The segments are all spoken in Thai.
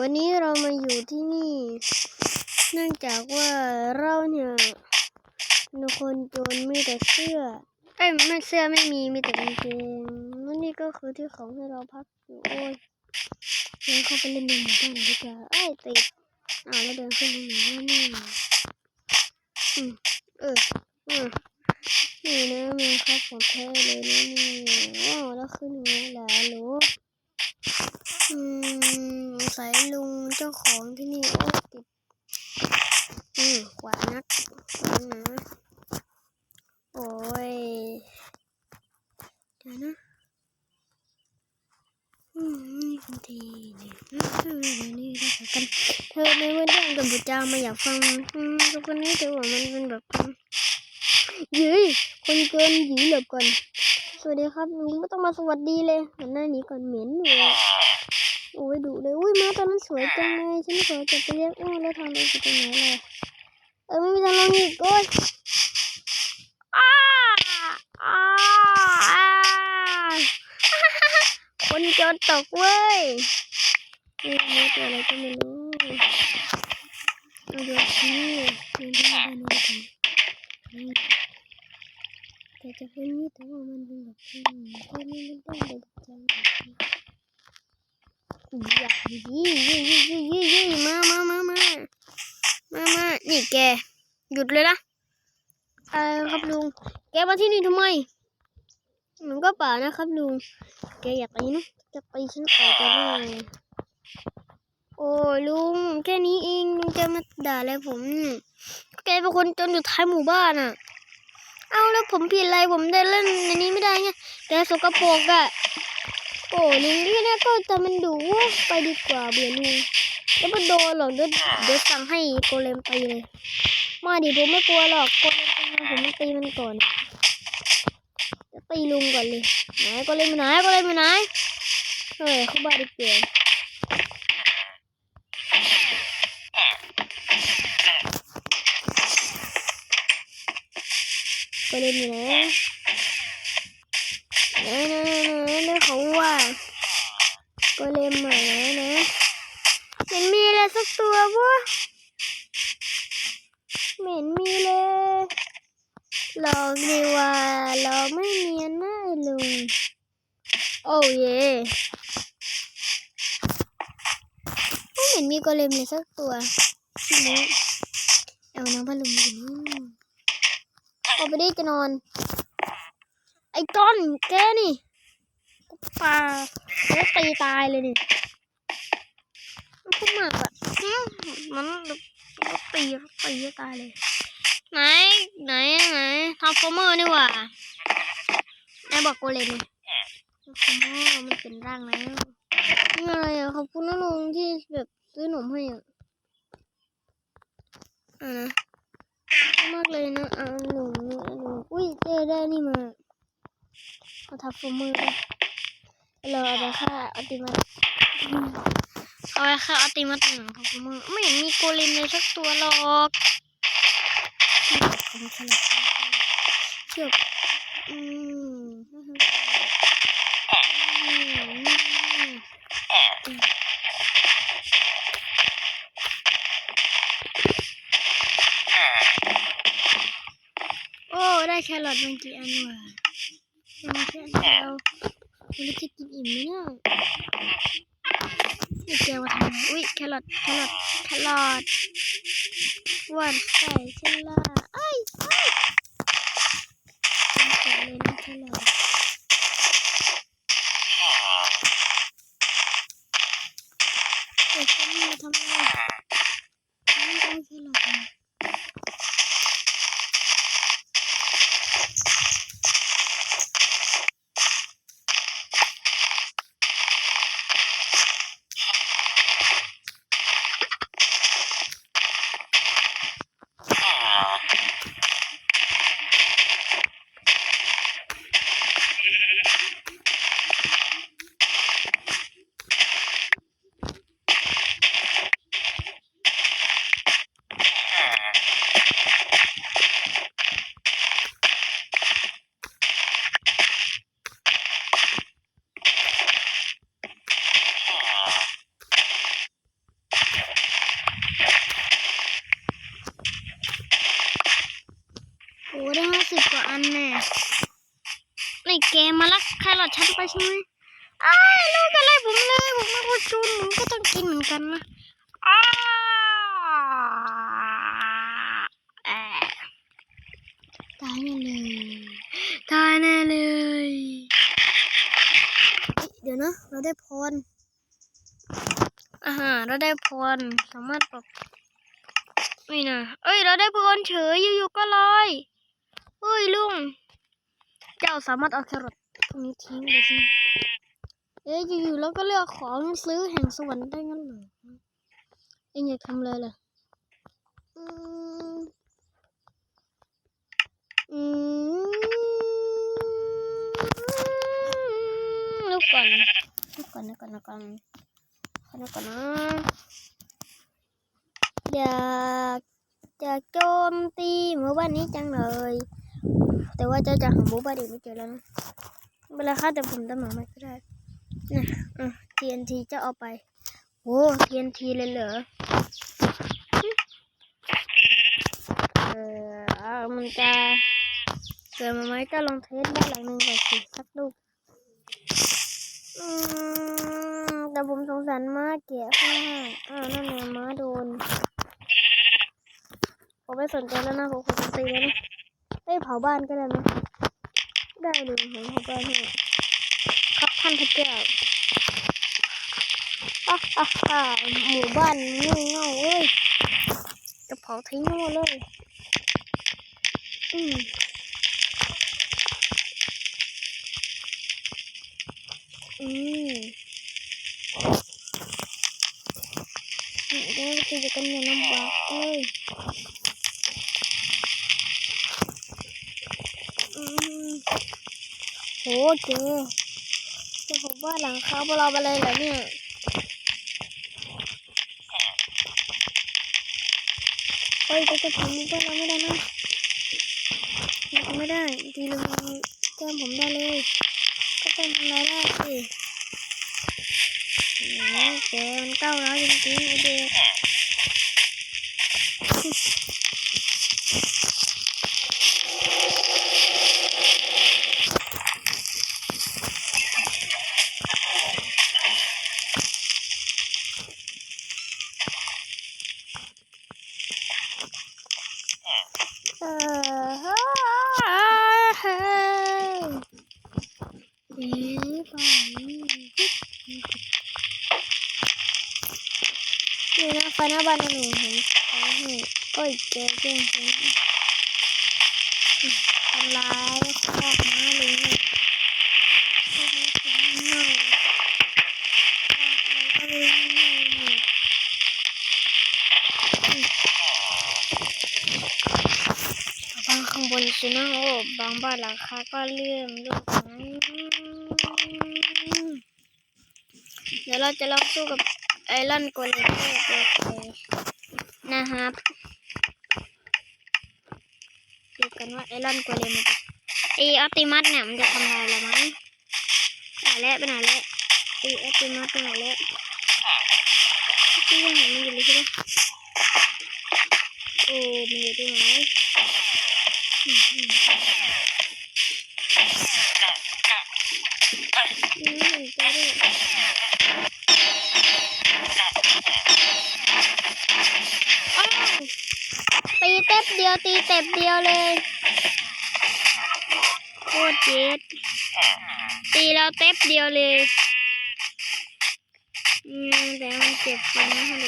วันนี้เรามาอยู่ที่นี่ เนื่องจากว่าเราเนี่ยนคนจนมีแต่เสื้อเอ้ยไม่เสื้อไม่มีมีแต่กางเกงและนี่ก็คือที่เขาให้เราพักอยู่โอ้ยเดินเข้าไปเล่นในหมู่บ้านดีกว่าเอ้ติดอ้าวแล้วเดินขึ้นตรงไหนวะเนี่อืมเออเออนี่นะมีครับของแท้เลยนะนี่ว้าวแล้วขึ้นยังไงล่ะหนูอืม สายลุงเจ้าของที่นี่โอ้ติดอืมขวานักขวานะโอ้ยเดี๋ยวนะอืมนี่ทันทีนี่นะเธอเดี๋ยวนี้เรากันเธอในวันเรื่องกับบุจามาอยากฟังอืมทุกคนนี้เธอว่ามันเป็นแบบยืยคนเกินหยีเหลือก่อน วัสดีครับลุงไม่ต้องมาสวัสดีเลยหันหน้าหนีก่อนเหม็นเลยโอ้ยดุเลยอุ้ยมาตัวนั้นสวยจังเลยฉันขอจะไปเรียกอ้าวแล้วทางเราอยู่ตรงไหนล่ะเออไม่มีทางลงอีกโอ้ยอาอาคนจนตกเว้ยนี่มีตัวอะไรก็ไม่รู้เอาดูนี่นี่นี่นี่นี่นี่ แต่จะเป็นนี่แต่ว่ามันเป็นแบบนี้คนนี้มันต้องเป็นแบบนี้ยี่ยี่ยี่ยี่ยี่ยี่มามามามามามานี่แก หยุดเลยนะเออครับลุง แกมาที่นี่ทำไมหนูก็ป่านะครับลุง แกอยากตีนะจะตีฉันต่อยแกได้ไงโอ้ลุงแค่นี้เองลุงจะมาด่าอะไรผม แกเป็นคนจนอยู่ท้ายหมู่บ้านอะ เอาแล้วผมผิดอะไรผมได้เล่นในนี้ไม่ได้ไงแกสกปรกอะโอ้ลุงนี่นะก็แต่มันดูไปดีกว่าเบื่อลุงแล้วมันโดนหรอกเดี๋ยวเดี๋ยวสั่งให้โกเลมตีเลย มาดิผมไม่กลัวหรอกโกเลมตีมันผมตีมันก่อนจะตีลุงก่อนเลยไหนโกเลมอยู่ไหนโกเลมอยู่ไหนเฮ้ยเขาบ้าดิเปลี่ยนโก เลมอยู่ไหนไหนไหนไหนไหนเขาว่าโกเลมมาไหนไหนมันมีอะไรสักตัววะเหม็นมีเลยลอกดีว่าหลอกไม่เนียนนะลุงโอ้เย่ไม่เห็นมีโกเลมเลยสักตัวทีนี้เอาน้องพัดลมอยู่นี่ ไปได้จะนอน ไอ้ก้อนแกนี่ปลาแล้วตีตายเลยนี่มันก็มากอะอื้อมันก็ตีตีตายเลย ไหนไหนไหนทาร์ฟอร์เมอร์นี่หว่าไหนบอกโกเลมทาร์ฟอร์เมอร์มันเป็นร่างแล้วนี่อะไรอะขอบคุณนะลุงที่แบบซื้อหนมให้อะอ่านะ มากเลยนะอ่าหนูหนูอุ้ยเจอได้นี่มาเอาทับฟูมือเราเอาไปฆ่าอัติมัตเอาไปฆ่าอัติมัตหนึ่งทาร์ฟอร์เมอไม่เห็นมีโกเลมเลยสักตัวหรอกเชือกอืมโอ้ ได้แครอทมันกี่อันวะยังแค่อันเดียวมันจะกินอิ่มไหมเนี่ยนี่แกว่าทำไมอุ้ยแครอทแครอทแครอทหวานใส่ฉลาดไอ้ไอ้ใส่เลยนะฉลาดเด็กคนนี้ทำไมไม่เอาฉลาด เฮ้ยเดี๋ยวนะเราได้พรอ่าฮะเราได้พรสามารถแบบนี่นะเอ้ย เราได้พรเฉยอยู่ๆก็ลอยเฮ้ยลุง เจ้าสามารถเอาแครอทพวกนี้ทิ้งเลยใช่ไหมเอ๊ะอยู่ๆแล้วก็เลือกของซื้อแห่งสวรรค์ได้งั้นเหรอเอ็งอยากทำอะไรล่ะอืมอืม ลูกก่อนลูกก่อนนะก่อนนะก่อนก่อนนะก่อนนะอยากจะโจมตีหมู่บ้านนี้จังเลย แต่ว่าเจะจะหาหมู่บ้าดีไม่เจอแล้วนะเป็นไรค่ะแต่ผมตามหามาก็ได้นะอะ TNT จะเอาไปโอ้ TNT เลยเหรอเออมันจะเกิดมาไหมก็ลองเทสบ้านหลังหนึ่งก่อนสิสักลูก แต่ผมสงสารม้าเกียข้างล่าอ้าวนั่นไงม้าโดน ผมไม่สนใจแล้วนะผมขอตีแล้วนะเอ้ยเผาบ้านก็ได้ไหมได้เลยผมเผาบ้านให้ครับท่านพระเจ้าอะอะอะหมู่บ้านเง่าเง่าเอ้ยจะเผาทิ้งหมดเลย อืม อืมเดี๋ยวจะอยู่กันย่างลำบากเลยอืมโหเจจะผมว่าหลังคาพวกเราไปเลยเหรอเนี่ยเฮ้ยจะจะผมพวกเราไม่ได้นะไม่ได้ ทีละแก้มผมได้เลย ก็ต้องทำอะไรได้สิโอ้แกมันเก้าวร้าวจริงๆไอเด็กเออเฮ้ยเฮ้ยเอ๊ะป่านนี้นี่นะไฟหน้าบ้านหนูเห็นเขาให้โอ้ยเจ๊เจ๊งผมทำลายคอกม้าเลยคอกม้าถึงเน่ยบางข้างบนสินะโอ้บางบ้านหลังคาก็เลื่อมลูกนะเดี๋ยวเราจะลองสู้กับไอรอนโกเลมโอเคนะครับดูกันว่าไอรอนโกเลมันจะไอออติมัสเนี่ยมันจะทำลายเราไหมไปไหนแล้วไปไหนแล้วไอออติมัสไปไหนแล้วที่ยังเห็นมันอยู่เลยใช่ไหมโอ้มันอยู่ตรงไหนอืมอืมอืมใจด้วย เดียวตีเต็บเดียวเลยโคตรเจ็ดตีแล้วเต็บเดียวเลยอืมแต่มันเจ็บจริงนะฮัลโหล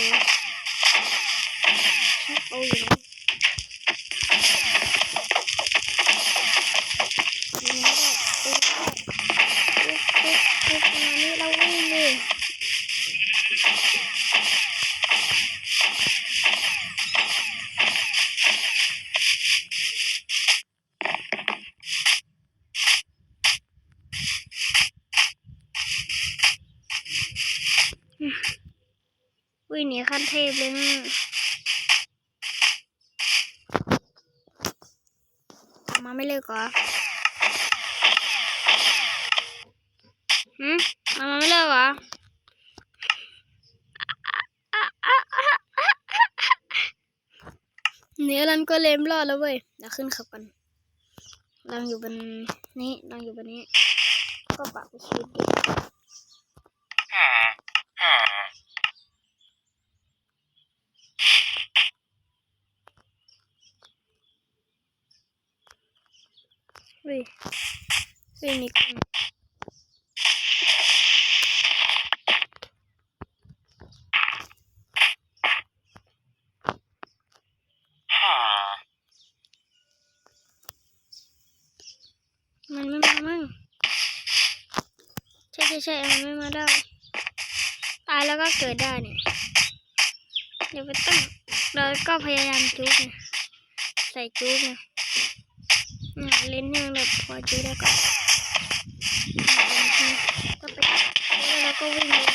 ชักเอาอยู่นะ ตีไม่ได้ตีไม่ได้ปุ๊บปุ๊บปุ๊บมานี่เราวิ่งเลยวิ่งหนีขั้นเทพเลยนะมาไม่เลิกเหร อหืมมาไม่เลิกเหรอเนื้อรันก็เลมรอดแล้วเว้ยเดี๋ยวขึ้นขับกันเราอยู่บนนี้เราอยู่บนนี้กก็ปากไปชีวิตเดี ยวเฮ้ยเฮ้ยนี่คนมันไม่มามั่งใช่ใช่ใช่มันไม่มาได้ ตายแล้วก็ เนี่ยเดี๋ยวไปตั้งเราก็พยายามจุกนะใส่นยเล่นให้มันแบบพอจุกได้ก่อนก็ไปแล้วเราก็วิ่งเลย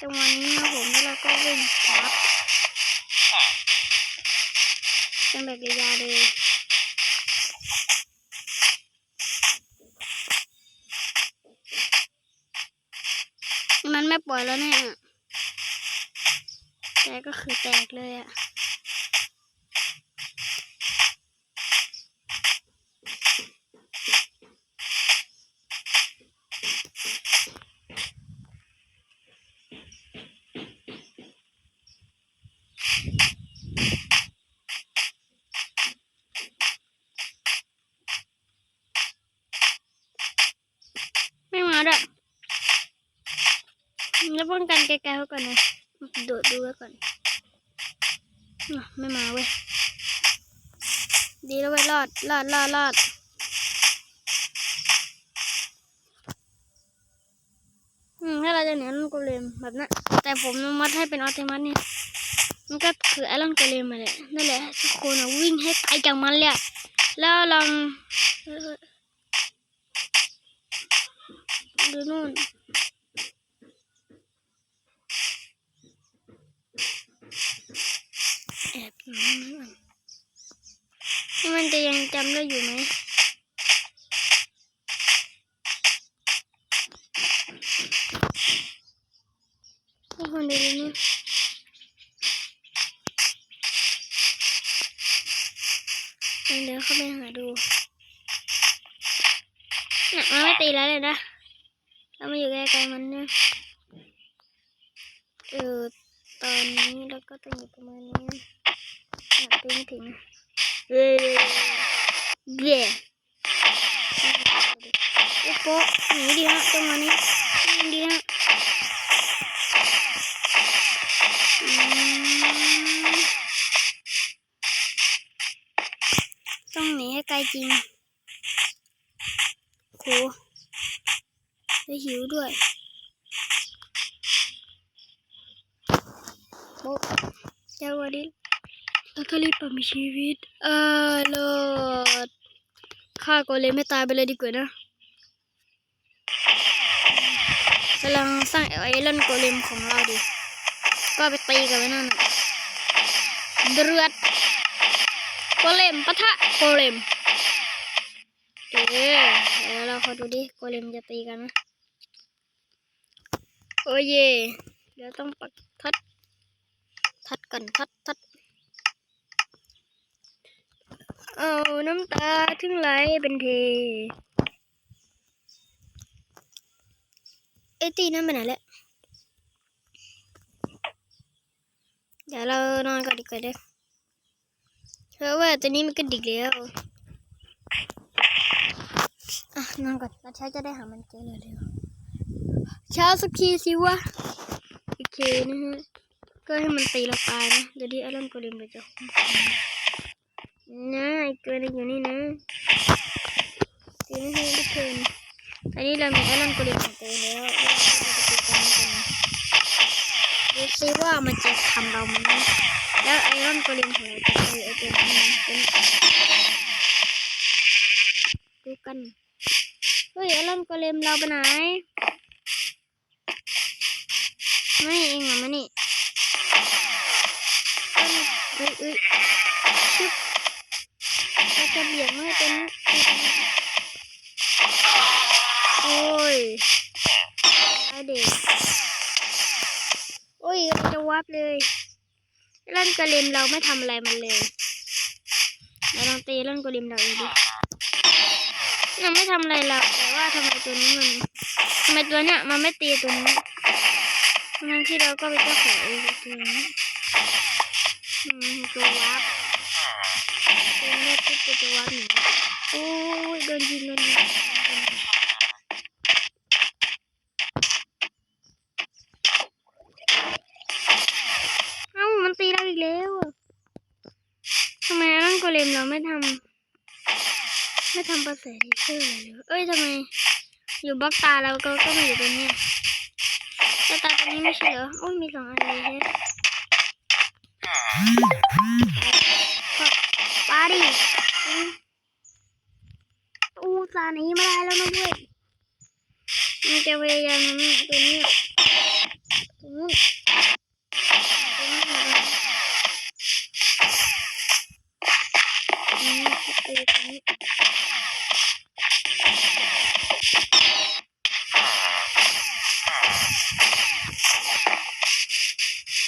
จังหวะนี้นะผมแล้วเราก็วิ่งครับเป็นแบบยาวเลยมันไม่ปล่อยแล้วเนี่ยแต่ก็คือแตกเลยอะ แล้วป้องกันไกลๆไว้ก่อนนะโดดดูไว้ก่อนไม่มาเว้ย ดีแล้วเว้ยรอดรอดรอดรอดอืมถ้าเราจะเหนือนั่นก็เลมแบบนั้นแต่ผมมัดให้เป็นออโตมัติเนี่ยมันก็คือไอรอนโกเลมมาแหละนั่นแหละทุกคนวิ่งให้ไกลจากมันเลยแล้วลองดูนู่น แอบอยู่นั่นก่อนนี่ มันจะยังจำได้อยู่ไหมทุกคนดูนี่เดี๋ยวเข้าไปหาดูน่ะมันไม่ตีแล้วเลยนะเรามาอยู่ใกล้ๆมันเนี่ยเออตอนนี้เราก็ต้องอยู่ประมาณนี้ หนักตีไม่ถึงเย้เย้โอ้โหหนีดีฮะจังหวนี้ดีฮะต้องหนีให้ไกลจริงโหแล้วหิวด้วยโอ้เจ้าวันนี้ แล้วก็รีบปมีชีวิต เออเลิศฆ่าโกเลมไม่ตายไปเลยดีกว่านะกำลังสร้างไอรอนโกเลมของเราดิ ก็ไปตีกันไว้นั่นน่ะเดือดโกเลมปะทะโกเลมเอ๊ะเดี๋ยวเราขอดูดิโกเลมจะตีกันไหมโอ้ยเยเดี๋ยวต้องปักทัด ทัดกันทัดทัด เอาน้ำตาถึงไหลเป็นเทไอตีนั่นไปไหนแล้ว เดี๋ยวเรานอนก่อนดีกว่าเด้อเพราะว่าตอนนี้มันก็ดึกแล้วอะนอนก่อนเราใช้จะได้หามันเจอเร็วเช้าสักทีสิวะ โอเคนะฮะ ก็ให้มันตีเราตายนะ เดี๋ยวที่ไอรอนโกเลมเราจะคุ้มครอง นะไอเกินอยู่นี่นะตีไม่ให้ทุกคนตอนนี้เรามีไอรอนโกเลมของตัวเองแล้วเราจะตีกันกันดูซิว่ามันจะทำเราไหมแล้วไอรอนโกเลมของเราจะตีไอตัวนี้เป็นดูกันเฮ้ยไอรอนโกเลมเราไปไหนไม่เองเหรอมานี่เอ้ยเอ้ย จะเบี่ยงไม่ให้เป็นโอ้ยไอเด็กโอ้ยเราจะวับเลยเล่นกระเลมเราไม่ทำอะไรมันเลยเราลองตีเล่นกระเลมเราเองดิมันไม่ทำอะไรเราแต่ว่าทำไมตัวนี้มันทำไมตัวเนี้ยมันไม่ตีตัวนี้ทั้งที่เราก็ไปเจ้าของไอ้ตัวนี้อืมตัววับ ตัวนี้ปุ๊บเป็นตัววับหนีโอ้ยโดนยิงโดนยิงเอ้ามันตีเราอีกแล้วทำไมนั่นโกเลมเราไม่ทำไม่ทำประเสริฐเชื่อเลยเอ้ยทำไม อยู่บล็อกตาเราก็ก็มาอยู่ตรงนี้ยแต่ตาตรงนี้ไม่ใช่เหรอโอ้ยมีสองอันเลยเฮ้ ยก็ปาดิอู้ตานี้ไม่ได้แล้วนะเว้ยมันจะพยายามทำตัวนี้ตรงนู้นตรงนู้นอืมไปอยู่ตรงนี้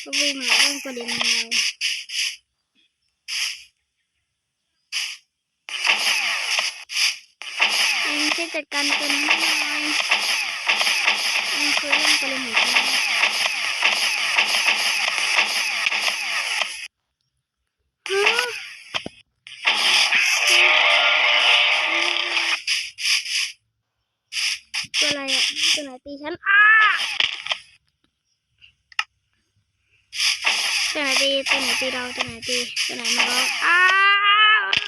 ก็วิ่งมาเรื่องประเด็นเราเองช่วย จัดการกันให้หน่อยนี่คือเรื่องประเด็นของฉันฮะตัวอะไรอะตัวไหนตีฉันอ้าตัวไหนตีตัวไหนตีเราตัวไหนตีตัวไหนมาเราอ้า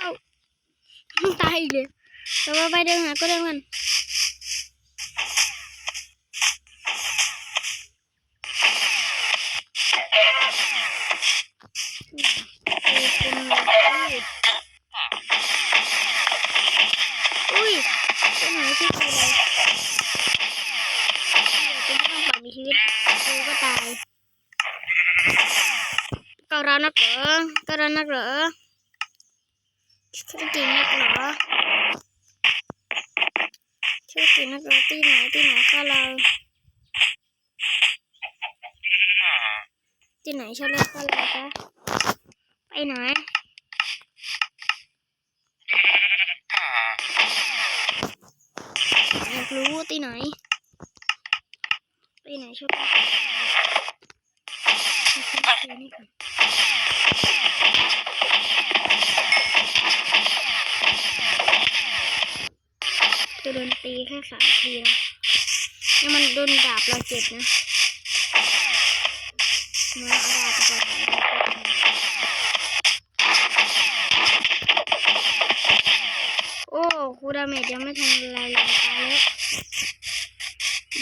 วตายอีกเลย แต่ว่าไปเดินหาก็เดินกันอุ้ยตัวไหนที่ตีเราตัวที่ต้องฝ่ายมีชีวิตกูก็ตายก็ร้านนักเหรอก็ร้านนักเหรอจริงนักเหรอ ชื่อจริงนักเหรอที่ไหนที่ไหนก็เราที่ไหนชอบเล่นก็เราคะไปไหนอยากรู้ที่ไหนไปไหนชอบเล่น เอาขึ้นไปนี่ก่อนคือโดนตีแค่สามทีนะแล้วมันโดนดาบเราเจ็บนะมาเอาดาบไปก่อนโอ้คูดาเมจยังไม่ทันอะไรเลยตายแล้ว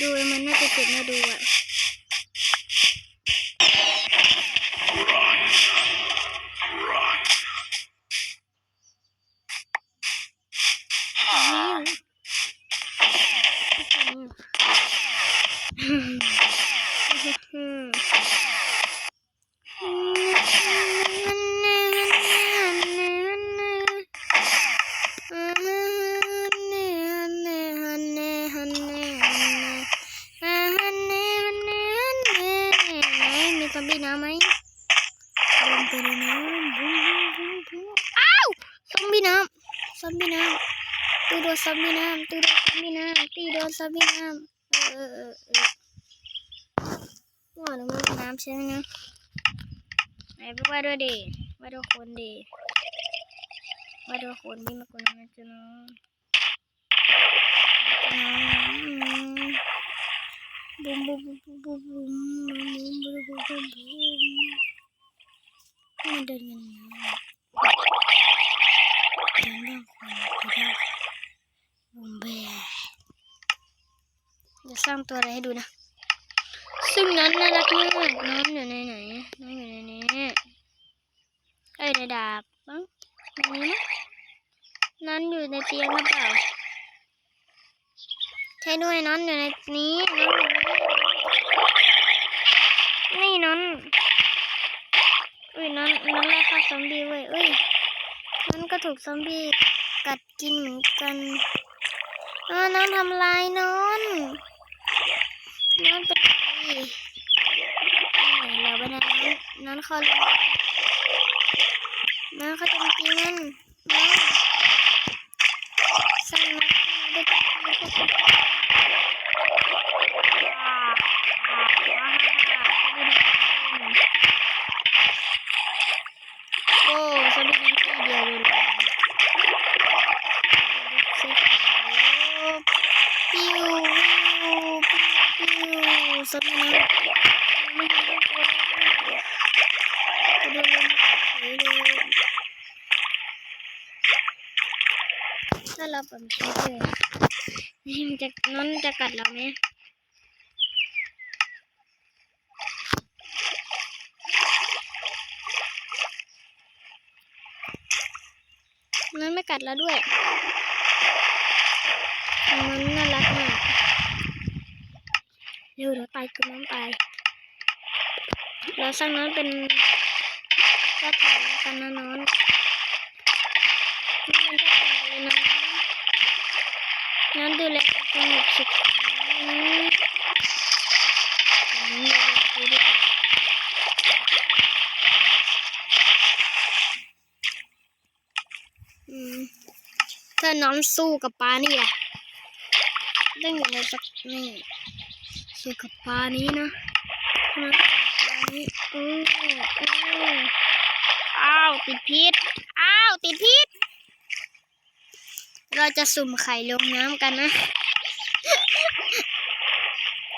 ดูมันน่าจะเจ็บน่าดูอะ มีซอมบี้น้ำไหม ลงไปในน้ำบุ้มบุ้มบุ้มบุ้มอ้าวซอมบี้น้ำซอมบี้น้ำตีโดนซอมบี้น้ำตีโดนซอมบี้น้ำตีโดนซอมบี้น้ำเออเออเออว่าหนูไม่น้ำใช่ไหมนะไหนไปว่าด้วยดิว่าด้วยคนดิว่าด้วยคนที่มากกว่านั้นจะน้องจ๊ะน้องบุ้มบุ้มบุ้มบุ้มบุ้มบุ้มบุ้มบุ้มบุ้ มันเดินกันนะเดินเรื่องคนก็ได้บุ้มเบ้จะสร้างตัวอะไรให้ดูนะ ซึ่งนั้นน่ารักมากน้องอยู่ในไหนน้องอยู่ในนี้ไอ้ยในดาบมั้งในนี้มั้งนั้นอยู่ในเตียงหรือเปล่าใช่ด้วยนั้นอยู่ในนี้น้องนนี่นั้น อุ้ยนั้นนั้นไล่ฆ่าซอมบี้เว้ยเอ้ยนั้นก็ถูกซอมบี้กัดกินเหมือนกันอ้าวน้องทำลายนอนนอนเป็นไรเราไปนั้นนั้นเขาเลยนั้นเขาจะมากินมันน้องสร้างมันได้ โอ้สวิตนั้นทีเดียวเลยปิ้วปิ้วปิ้วสวิตนั้นไม่เห็นตัวเลยกระโดดลงเฉยเลยถ้า เราแบบนี้เลยนี่มันจะน้อนจะกัดเราไหมนั้นไม่กัดแล้วด้วยมันน่ารักมากเร็วเดี๋ยวไปกินน้ำไป เราสร้างน้ำเป็นก็ถ่ายกันนะน้องนี่มันจะเลยนำดูแล สงบสุขนอมถ้าน้องสู้กับปลานี่แหละต้องอยู่ในสักนี่สู้กับปลานี้นะปลานี้อืออืออ้าวติดพิษอ้าวติดพิษเราจะสุ่มไข่ลงน้ำกันนะ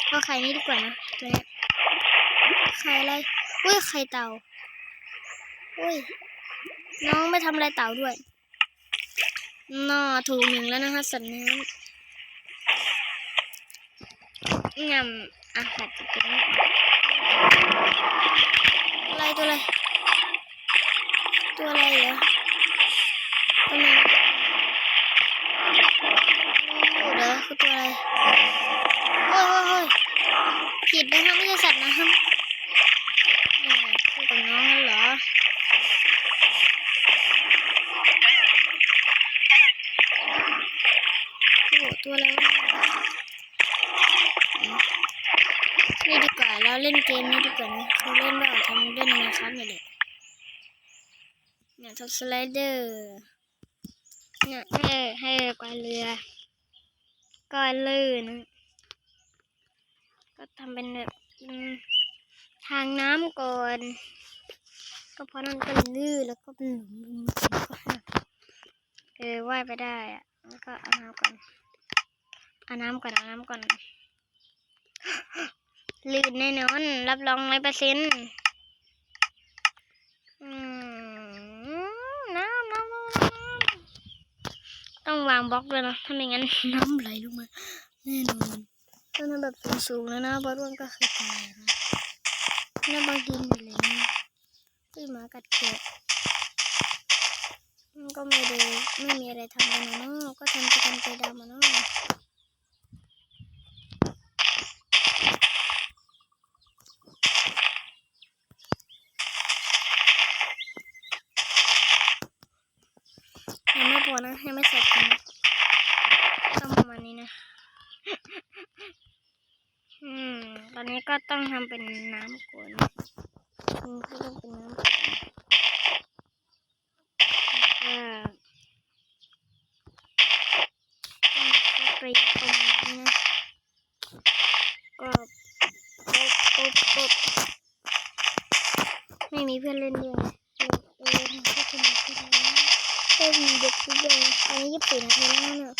เอาไข่นี้ดีกว่านะตัวนี้ไข่อะไรอุ้ยไข่เต่าอุ้ยน้องไม่ทำอะไรเต่าด้วยน่อถูกหนึ่งแล้วนะคะสัตว์น้ำงำอาหารจะเป็นอะไรตัวอะไรตัวอะไรเหรอตัวไหน โอ้เด้อคือตัวอะไรโอ้ยโอ้ยโอ้ยผิดนะคะไม่ใช่สัตว์นะครับนี่คู่กับน้องนั่นเหรอโอ้ตัวอะไรวะนี่ยนี่ดีกว่าเราเล่นเกมนี้ดีกว่านะเขาเล่นว่าทำเล่นในครับนี่แหละเนี่ยทำสไลเดอร์ เนี่ยให้ให้กวาเรือก็ลื่นนก็ทำเป็นแบบทางน้ำก่อน ก็เพราะนั่นก็ลื่นแล้วก็เป็นหลุมหลุมก็เออว่ายไปได้อะแล้วก็เอาน้ำก่อนเอาน้ำก่อนเอาน้ำก่อนลื่นแน่นอน รับรองร้อยเปอร์เซ็นต์น้ำน้ำน้ำน้ำ ต้องวางบล็อกด้วยนะ ถ้าไม่งั้นน้ำไหลลงมาแน่นอนถ้ามันแบบสูงๆแล้วนะบอลร่วงก็เคยตายนะแล้วบางกินอยู่เลยนะที่หมากัดเขียมันก็ไม่ได้ไม่มีอะไรทำกันนะเนาะก็ทำกิจกรรมใจดำมาเนาะ ยังไม่พอ นะยังไม่เสร็จกันะต้องประมาณนี้นะ อืม ตอนนี้ก็ต้องทำเป็นน้ำก่อนอืมก็ต้องเป็นน้ำก่อนแล้วก็ต้องไปตรงนี้นะก็ปุ๊บปุ๊บปุ๊บไม่มีเพื่อนเล่นด้วยนะเออเออไม่ใช่คนเดียวกันนะ เต้นเด็กทุกอย่าง อันนี้ยี่สิบสี่นาทีแล้วเนี่